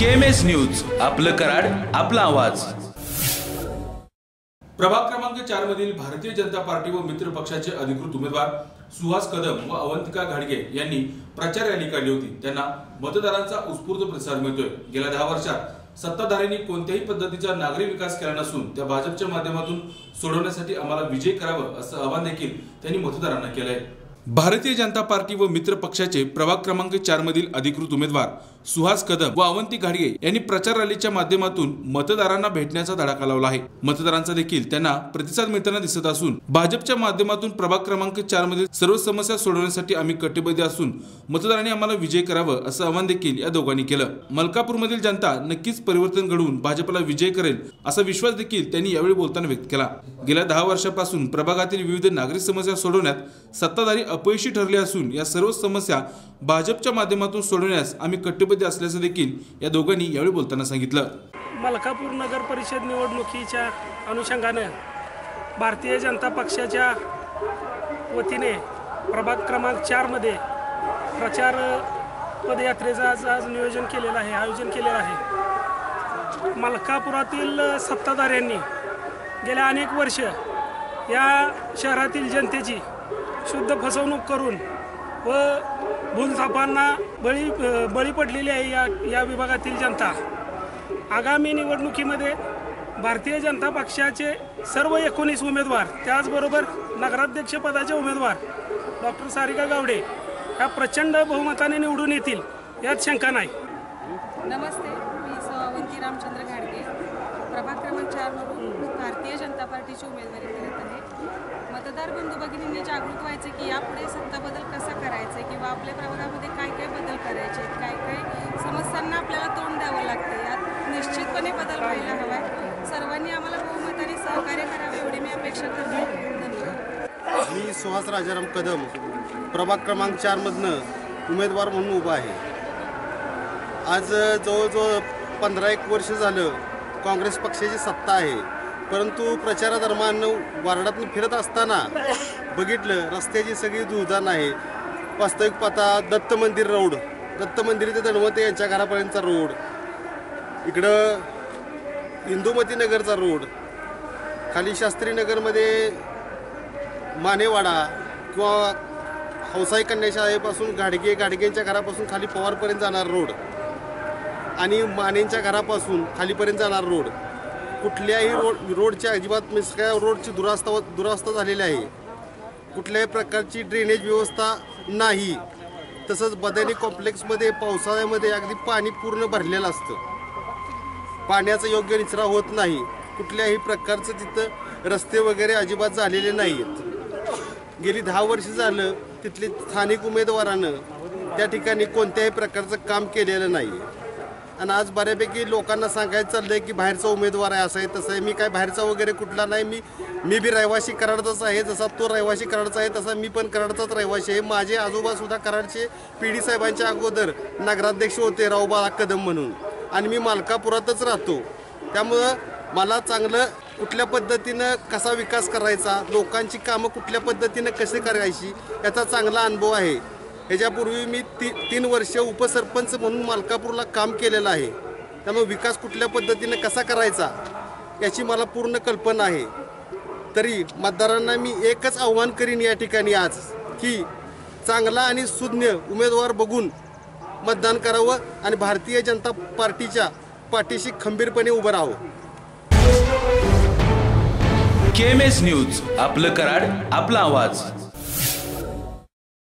KMS news आपलं कराड आपला आवाज. प्रभाग क्रमांक चार मधील भारतीय जनता पार्टी व मित्र पक्षाचे अधिकृत उमेदवार सुहास कदम व अवंतिका घाडगे यांनी प्रचार रॅली काढली होती. त्यांना मतदारांचा उत्स्फूर्त प्रतिसाद मिळतोय. गेल्या दहा वर्षात सत्ताधाऱ्यांनी कोणत्याही पद्धतीचा नागरी विकास केला नसून त्या भाजपच्या माध्यमातून सोडवण्यासाठी आम्हाला विजय करावं असं आवाहन देखील त्यांनी मतदारांना केलंय. भारतीय जनता पार्टी व मित्र पक्षाचे प्रभाग क्रमांक चार मधील अधिकृत उमेदवार सुहास कदम व अवंती घाडगे यांनी प्रचार रॅलीच्या माध्यमातून मतदारांना भेटण्याचा धडाका लावला आहे. मतदारांचा देखील त्यांना प्रतिसाद मिळताना दिसत असून भाजपच्या माध्यमातून प्रभाग क्रमांक चार मधील सर्व समस्या सोडवण्यासाठी आम्ही कटिबद्ध असून मतदारांनी आम्हाला विजय करावं असं आवाहन देखील या दोघांनी केलं. मलकापूरमधील जनता नक्कीच परिवर्तन घडवून भाजपला विजय करेल असा विश्वास देखील त्यांनी यावेळी बोलताना व्यक्त केला. गेल्या दहा वर्षापासून प्रभागातील विविध नागरिक समस्या सोडवण्यात सत्ताधारी अपयशी ठरले असून या सर्व समस्या भाजपच्या माध्यमातून सोडवण्यास आम्ही कटिबद्ध असल्याचं देखील या दोघांनी यावेळी बोलताना सांगितलं. मलकापूर नगर परिषद निवडणुकीच्या अनुषंगानं भारतीय जनता पक्षाच्या वतीने प्रभाग क्रमांक चारमध्ये प्रचार पदयात्रेचं आज आज नियोजन केलेलं आहे आयोजन केलेलं आहे. मलकापुरातील सत्ताधाऱ्यांनी गेल्या अनेक वर्ष या शहरातील जनतेची शुद्ध फसवणूक करून व भूलथापांना बळी बळी पडलेली आहे या या विभागातील जनता. आगामी निवडणुकीमध्ये भारतीय जनता पक्षाचे सर्व एकोणीस उमेदवार त्याचबरोबर नगराध्यक्षपदाचे उमेदवार डॉक्टर सारिका गावडे ह्या प्रचंड बहुमताने निवडून येतील यात शंका नाही. नमस्ते मी रामचंद्र प्रभाग क्रमांक चारमधून भारतीय जनता पार्टीची उमेदवारी करत आहे. मतदार बंधू भगिनींनी जागृत व्हायचं की यापुढे सत्ता बदल कसा करायचा किंवा आपल्या प्रभागामध्ये काय काय बदल करायचे काय काय समस्यांना आपल्याला तोंड द्यावं लागतं यात निश्चितपणे बदल व्हायला हवा आहे. सर्वांनी आम्हाला बहुमताने सहकार्य करावे एवढी मी अपेक्षा करते. धन्यवाद. मी सुहास राजाराम कदम प्रभाग क्रमांक चारमधनं उमेदवार म्हणून उभा आहे. आज जवळजवळ पंधरा एक वर्ष झालं काँग्रेस पक्षाची सत्ता आहे. परंतु प्रचारादरम्यान वार्डातून फिरत असताना बघितलं रस्त्याची सगळी दुधान आहे. वास्तविक पाता दत्त मंदिर रोड. दत्त मंदिर ते धनवंते यांच्या घरापर्यंतचा रोड. इकडं इंदुमती नगरचा रोड. खाली शास्त्री नगरमध्ये मानेवाडा किंवा हौसाई कन्याशाळेपासून गाडगे गाडगेंच्या घरापासून खाली पवारपर्यंत जाणार रोड. आणि मानेंच्या घरापासून खालीपर्यंत जाणार रोड. कुठल्याही रोड रोडच्या अजिबात मिस काय रोडची दुरास्ता दुरावस्था झालेली आहे. कुठल्याही प्रकारची ड्रेनेज व्यवस्था नाही. तसंच बदानी कॉम्प्लेक्समध्ये पावसाळ्यामध्ये अगदी पाणी पूर्ण भरलेलं असतं. पाण्याचा योग्य निचरा होत नाही. कुठल्याही प्रकारचं तिथं रस्ते वगैरे अजिबात झालेले नाही आहेत गेली दहा वर्ष झालं तिथले स्थानिक उमेदवारानं त्या ठिकाणी कोणत्याही प्रकारचं काम केलेलं नाही. आणि आज बऱ्यापैकी लोकांना सांगायचं चाललं आहे की बाहेरचा उमेदवार आहे असं आहे तसं आहे. मी काय बाहेरचा वगैरे कुठला नाही मी मी बी रहिवासी कराडचाच आहे. जसा तो रहिवासी कराडचा आहे तसा मी पण कराडचाच रहिवासी आहे. माझे आजोबासुद्धा कराडचे पी डी साहेबांच्या अगोदर नगराध्यक्ष होते रावबाळा कदम म्हणून. आणि मी मालकापुरातच राहतो. त्यामुळं मला चांगलं कुठल्या पद्धतीनं कसा विकास करायचा लोकांची कामं कुठल्या पद्धतीनं कसे करायची याचा चांगला अनुभव आहे. ह्याच्यापूर्वी मी ती तीन वर्ष उपसरपंच म्हणून मालकापूरला काम केलेलं आहे. त्यामुळे विकास कुठल्या पद्धतीने कसा करायचा याची मला पूर्ण कल्पना आहे. तरी मतदारांना मी एकच आव्हान करीन या ठिकाणी आज की चांगला आणि सुज्ञ उमेदवार बघून मतदान करावं आणि भारतीय जनता पार्टीच्या पाठीशी खंबीरपणे उभं राहावं. केएमएस न्यूज आपलं कराड आपला आवाज.